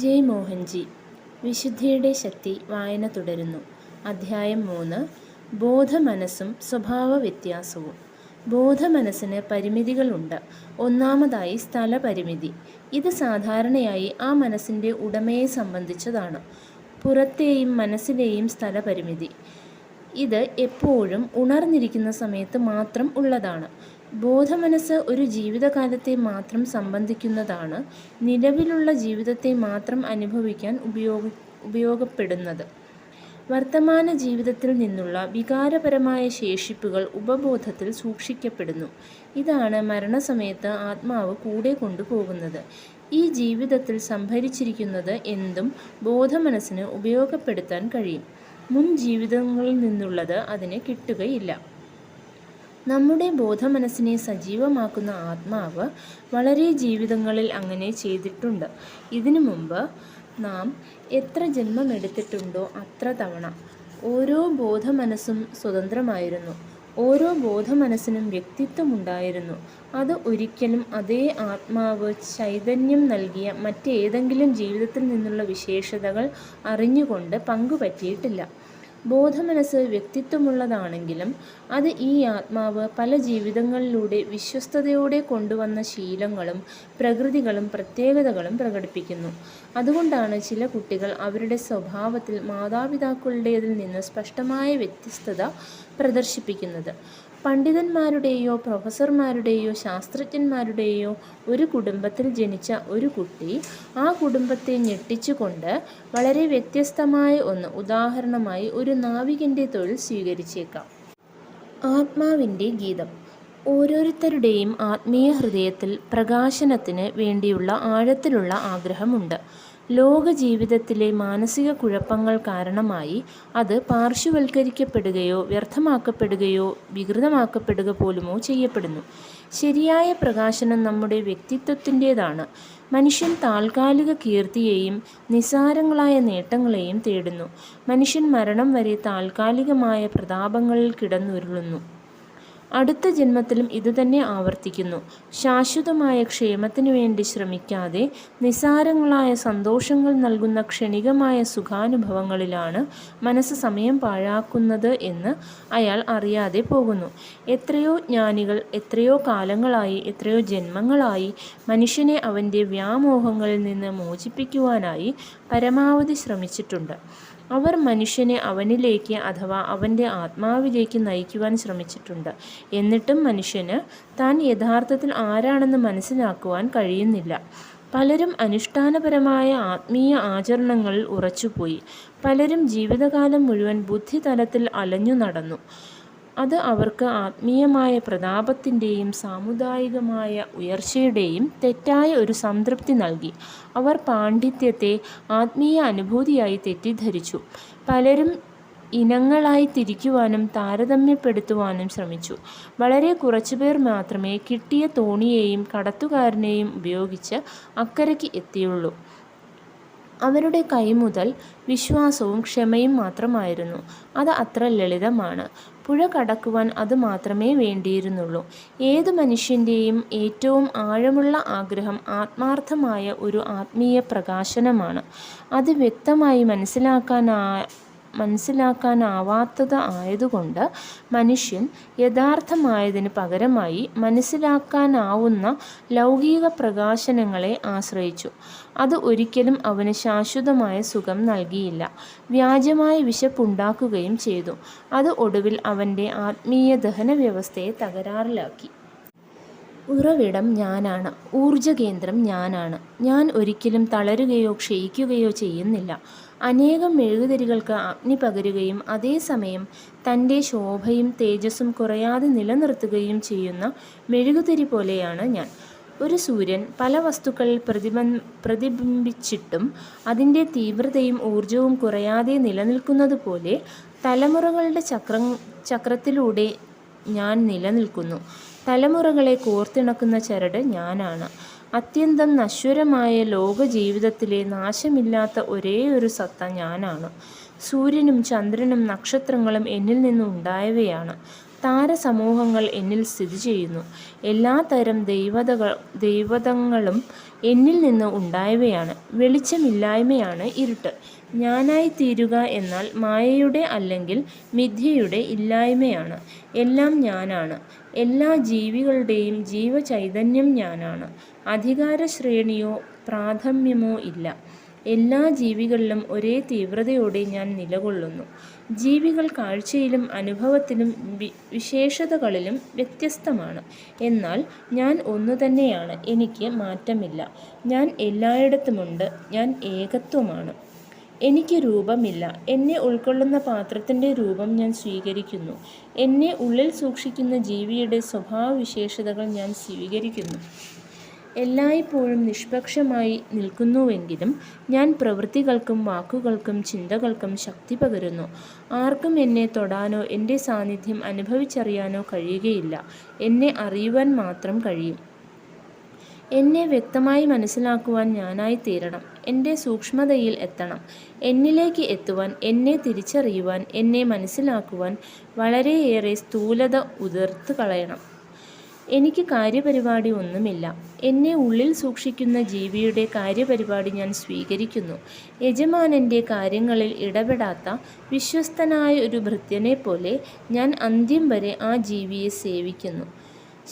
ജയ് മോഹൻജി വിശുദ്ധിയുടെ ശക്തി വായന തുടരുന്നു. അധ്യായം മൂന്ന് ബോധമനസ്സും സ്വഭാവ വ്യത്യാസവും ബോധമനസ്സിന് പരിമിതികളുണ്ട്. ഒന്നാമതായി സ്ഥലപരിമിതി. ഇത് സാധാരണയായി ആ മനസ്സിന്റെ ഉടമയെ സംബന്ധിച്ചതാണ്. പുറത്തെയും മനസ്സിലെയും സ്ഥലപരിമിതി. ഇത് എപ്പോഴും ഉണർന്നിരിക്കുന്ന സമയത്ത് മാത്രം ഉള്ളതാണ്. ബോധമനസ്സ് ഒരു ജീവിതകാലത്തെ മാത്രം സംബന്ധിക്കുന്നതാണ് നിലവിലുള്ള ജീവിതത്തെ മാത്രം അനുഭവിക്കാൻ ഉപയോഗ ഉപയോഗപ്പെടുന്നത്. വർത്തമാന ജീവിതത്തിൽ നിന്നുള്ള വികാരപരമായ ശേഷിപ്പുകൾ ഉപബോധത്തിൽ സൂക്ഷിക്കപ്പെടുന്നു. ഇതാണ് മരണസമയത്ത് ആത്മാവ് കൂടെ കൊണ്ടുപോകുന്നത്. ഈ ജീവിതത്തിൽ സംഭരിച്ചിരിക്കുന്നത് എന്തും ബോധമനസ്സിന് ഉപയോഗപ്പെടുത്താൻ കഴിയും. മുൻ ജീവിതങ്ങളിൽ നിന്നുള്ളത് അതിന് കിട്ടുകയില്ല. നമ്മുടെ ബോധമനസ്സിനെ സജീവമാക്കുന്ന ആത്മാവ് വളരെ ജീവിതങ്ങളിൽ അങ്ങനെ ചെയ്തിട്ടുണ്ട്. ഇതിനു മുമ്പ് നാം എത്ര ജന്മമെടുത്തിട്ടുണ്ടോ അത്ര തവണ ഓരോ ബോധമനസ്സും സ്വതന്ത്രമായിരുന്നു. ഓരോ ബോധമനസ്സിനും വ്യക്തിത്വമുണ്ടായിരുന്നു. അത് ഒരിക്കലും അതേ ആത്മാവ് ചൈതന്യം നൽകിയ മറ്റേതെങ്കിലും ജീവിതത്തിൽ നിന്നുള്ള വിശേഷതകൾ അറിഞ്ഞുകൊണ്ട് പങ്കുപറ്റിയിട്ടില്ല. ബോധമനസ്സ് വ്യക്തിത്വമുള്ളതാണെങ്കിലും അത് ഈ ആത്മാവ് പല ജീവിതങ്ങളിലൂടെ വിശ്വസ്തയോടെ കൊണ്ടുവന്ന ശീലങ്ങളും പ്രകൃതികളും പ്രത്യേകതകളും പ്രകടിപ്പിക്കുന്നു. അതുകൊണ്ടാണ് ചില കുട്ടികൾ അവരുടെ സ്വഭാവത്തിൽ മാതാപിതാക്കളുടേതിൽ നിന്ന് സ്പഷ്ടമായ വ്യത്യസ്തത പ്രദർശിപ്പിക്കുന്നത്. പണ്ഡിതന്മാരുടെയോ പ്രൊഫസർമാരുടെയോ ശാസ്ത്രജ്ഞന്മാരുടെയോ ഒരു കുടുംബത്തിൽ ജനിച്ച ഒരു കുട്ടി ആ കുടുംബത്തെ ഞെട്ടിച്ചുകൊണ്ട് വളരെ വ്യത്യസ്തമായ ഒന്ന് ഉദാഹരണമായി ഒരു നാവികന്റെ തൊഴിൽ സ്വീകരിച്ചേക്കാം. ആത്മാവിന്റെ ഗീതം. ഓരോരുത്തരുടെയും ആത്മീയ ഹൃദയത്തിൽ പ്രകാശനത്തിന് വേണ്ടിയുള്ള ആഴത്തിലുള്ള ആഗ്രഹമുണ്ട്. ലോക ജീവിതത്തിലെ മാനസിക കുഴപ്പങ്ങൾ കാരണമായി അത് പാർശ്വവൽക്കരിക്കപ്പെടുകയോ വ്യർത്ഥമാക്കപ്പെടുകയോ വികൃതമാക്കപ്പെടുക പോലുമോ ചെയ്യപ്പെടുന്നു. ശരിയായ പ്രകാശനം നമ്മുടെ വ്യക്തിത്വത്തിന്റേതാണ്. മനുഷ്യൻ താൽക്കാലിക കീർത്തിയെയും നിസാരങ്ങളായ നേട്ടങ്ങളെയും തേടുന്നു. മനുഷ്യൻ മരണം വരെ താൽക്കാലികമായ പ്രതാപങ്ങളിൽ കിടന്നുരുളുന്നു. അടുത്ത ജന്മത്തിലും ഇതുതന്നെ ആവർത്തിക്കുന്നു. ശാശ്വതമായ ക്ഷേമത്തിനു വേണ്ടി ശ്രമിക്കാതെ നിസാരങ്ങളായ സന്തോഷങ്ങൾ നൽകുന്ന ക്ഷണികമായ സുഖാനുഭവങ്ങളിലാണ് മനസ്സ് സമയം പാഴാക്കുന്നത് എന്ന് അയാൾ അറിയാതെ പോകുന്നു. എത്രയോ ജ്ഞാനികൾ എത്രയോ കാലങ്ങളായി എത്രയോ ജന്മങ്ങളായി മനുഷ്യനെ അവന്റെ വ്യാമോഹങ്ങളിൽ നിന്ന് മോചിപ്പിക്കുവാനായി പരമാവധി ശ്രമിച്ചിട്ടുണ്ട്. അവർ മനുഷ്യനെ അവനിലേക്ക് അഥവാ അവന്റെ ആത്മാവിലേക്ക് നയിക്കുവാൻ ശ്രമിച്ചിട്ടുണ്ട്. എന്നിട്ടും മനുഷ്യന് താൻ യഥാർത്ഥത്തിൽ ആരാണെന്ന് മനസ്സിലാക്കുവാൻ കഴിയുന്നില്ല. പലരും അനുഷ്ഠാനപരമായ ആത്മീയ ആചരണങ്ങളിൽ ഉറച്ചുപോയി. പലരും ജീവിതകാലം മുഴുവൻ ബുദ്ധിതലത്തിൽ അലഞ്ഞു നടന്നു അത് അവർക്ക് ആത്മീയമായ പ്രതാപത്തിന്റെയും സാമുദായികമായ ഉയർച്ചയുടെയും തെറ്റായ ഒരു സംതൃപ്തി നൽകി. അവർ പാണ്ഡിത്യത്തെ ആത്മീയ അനുഭൂതിയായി തെറ്റിദ്ധരിച്ചു. പലരും ഇനങ്ങളായി തിരിക്കുവാനും താരതമ്യപ്പെടുത്തുവാനും ശ്രമിച്ചു. വളരെ കുറച്ചുപേർ മാത്രമേ കിട്ടിയ തോണിയെയും കടത്തുകാരനെയും ഉപയോഗിച്ച് അക്കരയ്ക്ക് എത്തിയുള്ളൂ. അവരുടെ കൈമുതൽ വിശ്വാസവും ക്ഷമയും മാത്രമായിരുന്നു. അത് അത്ര ലളിതമാണ്. പുഴ കടക്കുവാൻ അത് മാത്രമേ വേണ്ടിയിരുന്നുള്ളൂ. ഏത് മനുഷ്യന്റെയും ഏറ്റവും ആഴമുള്ള ആഗ്രഹം ആത്മാർത്ഥമായ ഒരു ആത്മീയ പ്രകാശനമാണ്. അത് വ്യക്തമായി മനസ്സിലാക്കാനാ മനസ്സിലാക്കാനാവാത്തത് ആയതുകൊണ്ട് മനുഷ്യൻ യഥാർത്ഥമായതിന് പകരമായി മനസ്സിലാക്കാനാവുന്ന ലൗകിക പ്രകാശനങ്ങളെ ആശ്രയിച്ചു. അത് ഒരിക്കലും അവന് ശാശ്വതമായ സുഖം നൽകിയില്ല. വ്യാജമായ വിശപ്പുണ്ടാക്കുകയും ചെയ്തു. അത് ഒടുവിൽ അവന്റെ ആത്മീയ ദഹന വ്യവസ്ഥയെ തകരാറിലാക്കി. ഉറവിടം ഞാനാണ്. ഊർജകേന്ദ്രം ഞാനാണ്. ഞാൻ ഒരിക്കലും തളരുകയോ ക്ഷയിക്കുകയോ ചെയ്യുന്നില്ല. അനേകം മെഴുകുതിരികൾക്ക് അഗ്നി പകരുകയും അതേസമയം തന്റെ ശോഭയും തേജസ്സും കുറയാതെ നിലനിർത്തുകയും ചെയ്യുന്ന മെഴുകുതിരി പോലെയാണ് ഞാൻ. ഒരു സൂര്യൻ പല വസ്തുക്കളിൽ പ്രതിബ പ്രതിബിംബിച്ചിട്ടും അതിന്റെ തീവ്രതയും ഊർജവും കുറയാതെ നിലനിൽക്കുന്നത് പോലെ തലമുറകളുടെ ചക്ര ചക്രത്തിലൂടെ ഞാൻ നിലനിൽക്കുന്നു. തലമുറകളെ കോർത്തിണക്കുന്ന ചരട് ഞാനാണ്. അത്യന്തം നശ്വരമായ ലോക ജീവിതത്തിലെ നാശമില്ലാത്ത ഒരേയൊരു ഒരു സത്ത ഞാനാണ്. സൂര്യനും ചന്ദ്രനും നക്ഷത്രങ്ങളും എന്നിൽ നിന്നുണ്ടായവയാണ് താരസമൂഹങ്ങൾ എന്നിൽ സ്ഥിതി ചെയ്യുന്നു. എല്ലാ തരം ദൈവതകൾ ദൈവതങ്ങളും എന്നിൽ നിന്ന് ഉണ്ടായവയാണ്. വെളിച്ചമില്ലായ്മയാണ് ഇരുട്ട്. ഞാനായി തീരുക എന്നാൽ മായയുടെ അല്ലെങ്കിൽ മിഥ്യയുടെ ഇല്ലായ്മയാണ്. എല്ലാം ഞാനാണ്. എല്ലാ ജീവികളുടെയും ജീവചൈതന്യം ഞാനാണ്. അധികാര ശ്രേണിയോ പ്രാഥമ്യമോ ഇല്ല. എല്ലാ ജീവികളിലും ഒരേ തീവ്രതയോടെ ഞാൻ നിലകൊള്ളുന്നു. ജീവികൾ കാഴ്ചയിലും അനുഭവത്തിലും വിശേഷതകളിലും വ്യത്യസ്തമാണ്. എന്നാൽ ഞാൻ ഒന്നു തന്നെയാണ്. എനിക്ക് മാറ്റമില്ല. ഞാൻ എല്ലായിടത്തുമുണ്ട്. ഞാൻ ഏകത്വമാണ്. എനിക്ക് രൂപമില്ല. എന്നെ ഉൾക്കൊള്ളുന്ന പാത്രത്തിന്റെ രൂപം ഞാൻ സ്വീകരിക്കുന്നു. എന്നെ ഉള്ളിൽ സൂക്ഷിക്കുന്ന ജീവിയുടെ സ്വഭാവവിശേഷതകൾ ഞാൻ സ്വീകരിക്കുന്നു. എല്ലായ്പ്പോഴും നിഷ്പക്ഷമായി നിൽക്കുന്നുവെങ്കിലും ഞാൻ പ്രവൃത്തികൾക്കും വാക്കുകൾക്കും ചിന്തകൾക്കും ശക്തി പകരുന്നു. ആർക്കും എന്നെ തൊടാനോ എന്റെ സാന്നിധ്യം അനുഭവിച്ചറിയാനോ കഴിയുകയില്ല. എന്നെ അറിയുവാൻ മാത്രം കഴിയും. എന്നെ വ്യക്തമായി മനസ്സിലാക്കുവാൻ ഞാനായി തീരണം. എന്റെ സൂക്ഷ്മതയിൽ എത്തണം. എന്നിലേക്ക് എത്തുവാൻ എന്നെ തിരിച്ചറിയുവാൻ എന്നെ മനസ്സിലാക്കുവാൻ വളരെയേറെ സ്ഥൂലത ഉതിർത്ത് കളയണം എനിക്ക് കാര്യപരിപാടി ഒന്നുമില്ല. എന്നെ ഉള്ളിൽ സൂക്ഷിക്കുന്ന ജീവിയുടെ കാര്യപരിപാടി ഞാൻ സ്വീകരിക്കുന്നു. യജമാനന്റെ കാര്യങ്ങളിൽ ഇടപെടാത്ത വിശ്വസ്തനായ ഒരു ഭൃത്യനെ പോലെ ഞാൻ അന്ത്യം വരെ ആ ജീവിയെ സേവിക്കുന്നു.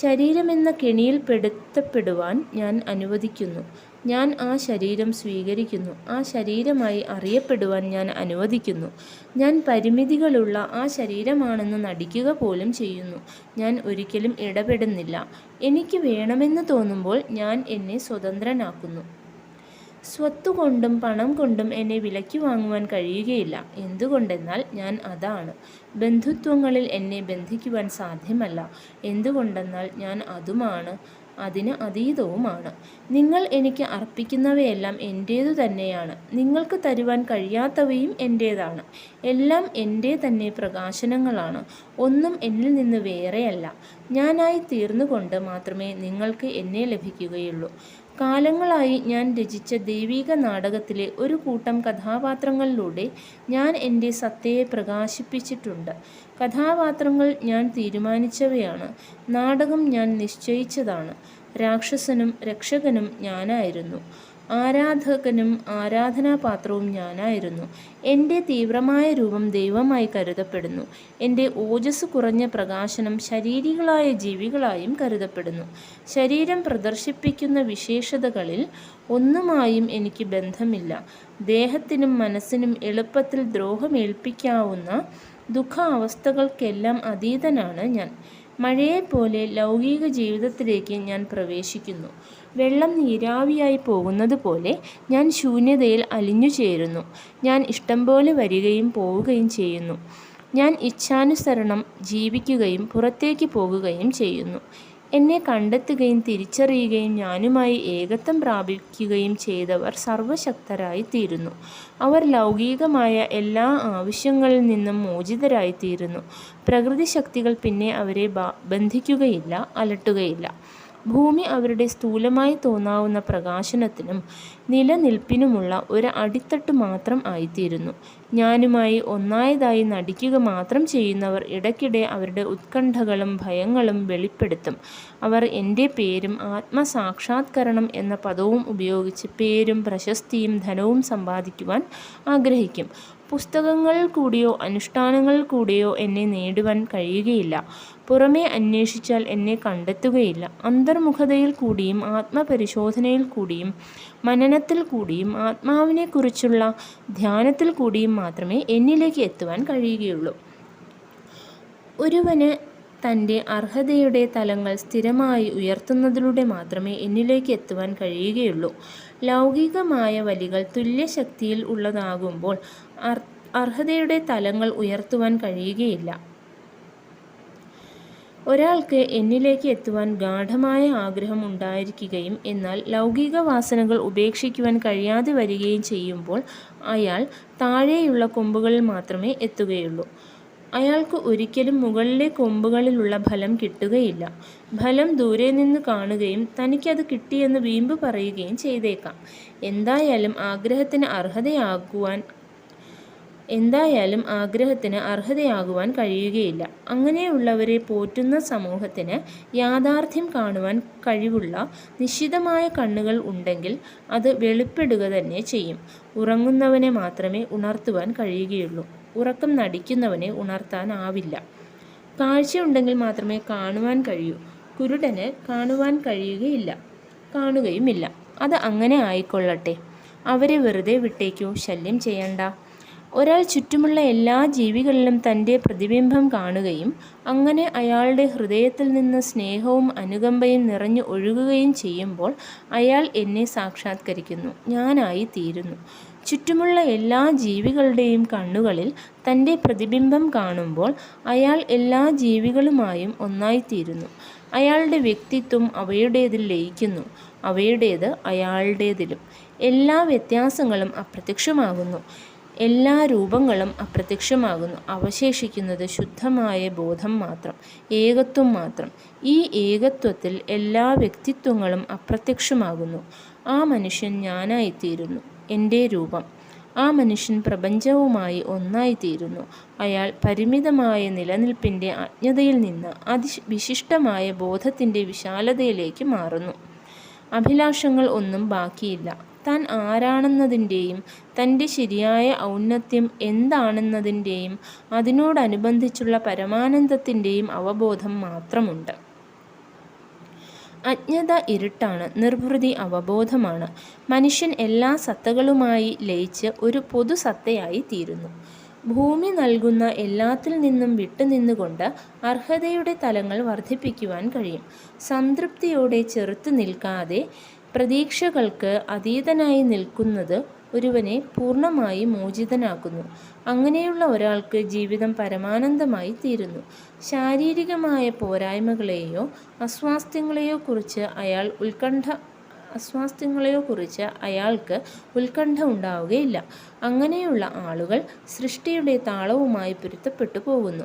ശരീരമെന്ന കെണിയിൽ പെടുത്തപ്പെടുവാൻ ഞാൻ അനുവദിക്കുന്നു. ഞാൻ ആ ശരീരം സ്വീകരിക്കുന്നു. ആ ശരീരമായി അറിയപ്പെടുവാൻ ഞാൻ അനുവദിക്കുന്നു. ഞാൻ പരിമിതികളുള്ള ആ ശരീരമാണെന്ന് നടിക്കുക പോലും ചെയ്യുന്നു. ഞാൻ ഒരിക്കലും ഇടപെടുന്നില്ല. എനിക്ക് വേണമെന്ന് തോന്നുമ്പോൾ ഞാൻ എന്നെ സ്വതന്ത്രനാക്കുന്നു. സ്വത്തുകൊണ്ടും പണം കൊണ്ടും എന്നെ വിലയ്ക്ക് വാങ്ങുവാൻ കഴിയുകയില്ല. എന്തുകൊണ്ടെന്നാൽ ഞാൻ അതാണ്. ബന്ധുത്വങ്ങളിൽ എന്നെ ബന്ധിക്കുവാൻ സാധ്യമല്ല. എന്തുകൊണ്ടെന്നാൽ ഞാൻ അതുമാണ്. അതിന് അതീതവുമാണ്. നിങ്ങൾ എനിക്ക് അർപ്പിക്കുന്നവയെല്ലാം എന്റേതു തന്നെയാണ്. നിങ്ങൾക്ക് തരുവാൻ കഴിയാത്തവയും എന്റേതാണ് എല്ലാം എന്റെ തന്നെ പ്രകാശനങ്ങളാണ്. ഒന്നും എന്നിൽ നിന്ന് വേറെയല്ല. ഞാനായി തീർന്നുകൊണ്ട് മാത്രമേ നിങ്ങൾക്ക് എന്നെ ലഭിക്കുകയുള്ളൂ. കാലങ്ങളായി ഞാൻ രചിച്ച ദൈവിക നാടകത്തിലെ ഒരു കൂട്ടം കഥാപാത്രങ്ങളിലൂടെ ഞാൻ എന്റെ സത്തയെ പ്രകാശിപ്പിച്ചിട്ടുണ്ട്. കഥാപാത്രങ്ങൾ ഞാൻ തീരുമാനിച്ചവയാണ്. നാടകം ഞാൻ നിശ്ചയിച്ചതാണ്. രാക്ഷസനും രക്ഷകനും ഞാനായിരുന്നു. ആരാധകനും ആരാധനാപാത്രവും ഞാനായിരുന്നു. എന്റെ തീവ്രമായ രൂപം ദൈവമായി കരുതപ്പെടുന്നു. എന്റെ ഓജസ് കുറഞ്ഞ പ്രകാശനം ശരീരികളായ ജീവികളായും കരുതപ്പെടുന്നു. ശരീരം പ്രദർശിപ്പിക്കുന്ന വിശേഷതകളിൽ ഒന്നുമായും എനിക്ക് ബന്ധമില്ല. ദേഹത്തിനും മനസ്സിനും എളുപ്പത്തിൽ ദ്രോഹമേൽപ്പിക്കാവുന്ന ദുഃഖാവസ്ഥകൾക്കെല്ലാം അതീതനാണ് ഞാൻ. മഴയെപ്പോലെ ലൗകിക ജീവിതത്തിലേക്ക് ഞാൻ പ്രവേശിക്കുന്നു. വെള്ളം നീരാവിയായി പോകുന്നത് പോലെ ഞാൻ ശൂന്യതയിൽ അലിഞ്ഞു ചേരുന്നു. ഞാൻ ഇഷ്ടം പോലെ വരികയും പോവുകയും ചെയ്യുന്നു. ഞാൻ ഇച്ഛാനുസരണം ജീവിക്കുകയും പുറത്തേക്ക് പോകുകയും ചെയ്യുന്നു. എന്നെ കണ്ടെത്തുകയും തിരിച്ചറിയുകയും ഞാനുമായി ഏകത്വം പ്രാപിക്കുകയും ചെയ്തവർ സർവശക്തരായി തീരുന്നു. അവർ ലൗകികമായ എല്ലാ ആവശ്യങ്ങളിൽ നിന്നും മോചിതരായിത്തീരുന്നു. പ്രകൃതി ശക്തികൾ പിന്നെ അവരെ ബന്ധിക്കുകയില്ല അലട്ടുകയില്ല. ഭൂമി അവരുടെ സ്ഥൂലമായി തോന്നാവുന്ന പ്രകാശനത്തിനും നിലനിൽപ്പിനുമുള്ള ഒരു അടിത്തട്ട് മാത്രം ആയിത്തീരുന്നു. ഞാനുമായി ഒന്നായതായി നടിക്കുക മാത്രം ചെയ്യുന്നവർ ഇടയ്ക്കിടെ അവരുടെ ഉത്കണ്ഠകളും ഭയങ്ങളും വെളിപ്പെടുത്തും. അവർ എന്റെ പേരും ആത്മസാക്ഷാത്കരണം എന്ന പദവും ഉപയോഗിച്ച് പേരും പ്രശസ്തിയും ധനവും സമ്പാദിക്കുവാൻ ആഗ്രഹിക്കും. പുസ്തകങ്ങളിൽ കൂടിയോ അനുഷ്ഠാനങ്ങൾ കൂടിയോ എന്നെ നേടുവാൻ കഴിയുകയില്ല. പുറമേ അന്വേഷിച്ചാൽ എന്നെ കണ്ടെത്തുകയില്ല. അന്തർമുഖതയിൽ കൂടിയും ആത്മപരിശോധനയിൽ കൂടിയും മനനത്തിൽ കൂടിയും ആത്മാവിനെക്കുറിച്ചുള്ള ധ്യാനത്തിൽ കൂടിയും മാത്രമേ എന്നിലേക്ക് എത്തുവാൻ കഴിയുകയുള്ളൂ. ഒരുവന് തന്റെ അർഹതയുടെ തലങ്ങൾ സ്ഥിരമായി ഉയർത്തുന്നതിലൂടെ മാത്രമേ എന്നിലേക്ക് എത്തുവാൻ കഴിയുകയുള്ളൂ. ലൗകികമായ വലികൾ തുല്യശക്തിയിൽ ഉള്ളതാകുമ്പോൾ അർഹതയുടെ തലങ്ങൾ ഉയർത്തുവാൻ കഴിയുകയില്ല. ഒരാൾക്ക് എന്നിലേക്ക് എത്തുവാൻ ഗാഠമായ ആഗ്രഹം ഉണ്ടായിരിക്കുകയും എന്നാൽ ലൗകിക വാസനകൾ ഉപേക്ഷിക്കുവാൻ കഴിയാതെ വരികയും ചെയ്യുമ്പോൾ അയാൾ താഴെയുള്ള കൊമ്പുകളിൽ മാത്രമേ എത്തുകയുള്ളൂ. അയാൾക്ക് ഒരിക്കലും മുകളിലെ കൊമ്പുകളിലുള്ള ഫലം കിട്ടുകയില്ല. ഫലം ദൂരെ നിന്ന് കാണുകയും തനിക്കത് കിട്ടിയെന്ന് വീമ്പ് പറയുകയും ചെയ്തേക്കാം. എന്തായാലും ആഗ്രഹത്തിന് അർഹതയാകുവാൻ എന്തായാലും ആഗ്രഹത്തിന് അർഹതയാകുവാൻ കഴിയുകയില്ല. അങ്ങനെയുള്ളവരെ പോറ്റുന്ന സമൂഹത്തിന് യാഥാർത്ഥ്യം കാണുവാൻ കഴിവുള്ള നിശ്ചിതമായ കണ്ണുകൾ ഉണ്ടെങ്കിൽ അത് വെളിപ്പെടുക തന്നെ ചെയ്യും. ഉറങ്ങുന്നവനെ മാത്രമേ ഉണർത്തുവാൻ കഴിയുകയുള്ളൂ. ഉറക്കം നടിക്കുന്നവനെ ഉണർത്താനാവില്ല. കാഴ്ചയുണ്ടെങ്കിൽ മാത്രമേ കാണുവാൻ കഴിയൂ. കുരുടന് കാണുവാൻ കഴിയുകയില്ല. കാണുകയുമില്ല. അത് അങ്ങനെ ആയിക്കൊള്ളട്ടെ. അവരെ വെറുതെ വിട്ടേക്കൂ. ശല്യം ചെയ്യണ്ട. ഒരാൾ ചുറ്റുമുള്ള എല്ലാ ജീവികളിലും തന്റെ പ്രതിബിംബം കാണുകയും അങ്ങനെ അയാളുടെ ഹൃദയത്തിൽ നിന്ന് സ്നേഹവും അനുകമ്പയും നിറഞ്ഞു ഒഴുകുകയും ചെയ്യുമ്പോൾ അയാൾ എന്നെ സാക്ഷാത്കരിക്കുന്നു. ഞാനായി തീരുന്നു. ചുറ്റുമുള്ള എല്ലാ ജീവികളുടെയും കണ്ണുകളിൽ തന്റെ പ്രതിബിംബം കാണുമ്പോൾ അയാൾ എല്ലാ ജീവികളുമായും ഒന്നായിത്തീരുന്നു. അയാളുടെ വ്യക്തിത്വം അവയുടേതിൽ ലയിക്കുന്നു. അവയുടേത് അയാളുടേതിലും. എല്ലാ വ്യത്യാസങ്ങളും അപ്രത്യക്ഷമാകുന്നു. എല്ലാ രൂപങ്ങളും അപ്രത്യക്ഷമാകുന്നു. അവശേഷിക്കുന്നത് ശുദ്ധമായ ബോധം മാത്രം ഏകത്വം മാത്രം. ഈ ഏകത്വത്തിൽ എല്ലാ വ്യക്തിത്വങ്ങളും അപ്രത്യക്ഷമാകുന്നു. ആ മനുഷ്യൻ ഞാനായിത്തീരുന്നു എന്റെ രൂപം. ആ മനുഷ്യൻ പ്രപഞ്ചവുമായി ഒന്നായിത്തീരുന്നു. അയാൾ പരിമിതമായ നിലനിൽപ്പിന്റെ അജ്ഞതയിൽ നിന്ന് അതിവിശിഷ്ടമായ ബോധത്തിന്റെ വിശാലതയിലേക്ക് മാറുന്നു. അഭിലാഷങ്ങൾ ഒന്നും ബാക്കിയില്ല. താൻ ആരാണെന്നതിന്റെയും തന്റെ ശരിയായ ഔന്നത്യം എന്താണെന്നതിന്റെയും അതിനോടനുബന്ധിച്ചുള്ള പരമാനന്ദത്തിന്റെയും അവബോധം മാത്രമുണ്ട്. അജ്ഞത ഇരുട്ടാണ് നിർവൃതി അവബോധമാണ്. മനുഷ്യൻ എല്ലാ സത്തകളുമായി ലയിച്ച് ഒരു പൊതു സത്തയായി തീരുന്നു. ഭൂമി നൽകുന്ന എല്ലാത്തിൽ നിന്നും വിട്ടുനിന്നുകൊണ്ട് അർഹതയുടെ തലങ്ങൾ വർദ്ധിപ്പിക്കുവാൻ കഴിയും. സംതൃപ്തിയോടെ ചെറുത്തു നിൽക്കാതെ പ്രതീക്ഷകൾക്ക് അതീതനായി നിൽക്കുന്നത് ഒരുവനെ പൂർണമായി മോചിതനാക്കുന്നു. അങ്ങനെയുള്ള ഒരാൾക്ക് ജീവിതം പരമാനന്ദമായി തീരുന്നു. ശാരീരികമായ പോരായ്മകളെയോ അസ്വാസ്ഥ്യങ്ങളെയോ കുറിച്ച് അയാൾ ഉത്കണ്ഠ അസ്വാസ്ഥ്യങ്ങളെയോ കുറിച്ച് അയാൾക്ക് ഉത്കണ്ഠ ഉണ്ടാവുകയില്ല. അങ്ങനെയുള്ള ആളുകൾ സൃഷ്ടിയുടെ താളവുമായി പൊരുത്തപ്പെട്ടു പോകുന്നു.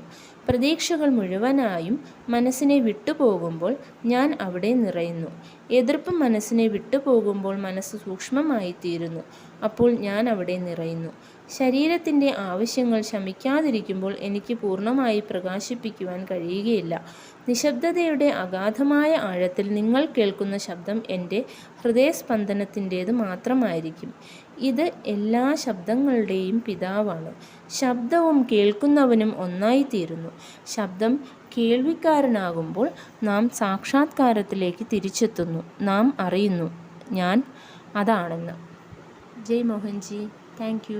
പ്രതീക്ഷകൾ മുഴുവനായും മനസ്സിനെ വിട്ടുപോകുമ്പോൾ ഞാൻ അവിടെ നിറയുന്നു. എതിർപ്പ് മനസ്സിനെ വിട്ടുപോകുമ്പോൾ മനസ്സ് സൂക്ഷ്മമായി തീരുന്നു അപ്പോൾ ഞാൻ അവിടെ നിറയുന്നു. ശരീരത്തിന്റെ ആവശ്യങ്ങൾ ശമിക്കാതിരിക്കുമ്പോൾ എനിക്ക് പൂർണമായി പ്രകാശിപ്പിക്കുവാൻ കഴിയുകയില്ല. നിശബ്ദതയുടെ അഗാധമായ ആഴത്തിൽ നിങ്ങൾ കേൾക്കുന്ന ശബ്ദം എന്റെ ഹൃദയസ്പന്ദനത്തിന്റേത് മാത്രമായിരിക്കും. ഇത് എല്ലാ ശബ്ദങ്ങളുടെയും പിതാവാണ്. ശബ്ദവും കേൾക്കുന്നവനും ഒന്നായിത്തീരുന്നു. ശബ്ദം കേൾവിക്കാരനാകുമ്പോൾ നാം സാക്ഷാത്കാരത്തിലേക്ക് തിരിച്ചെത്തുന്നു. നാം അറിയുന്നു. ഞാൻ അതാണെന്ന്. ജയ് മോഹൻജി. താങ്ക്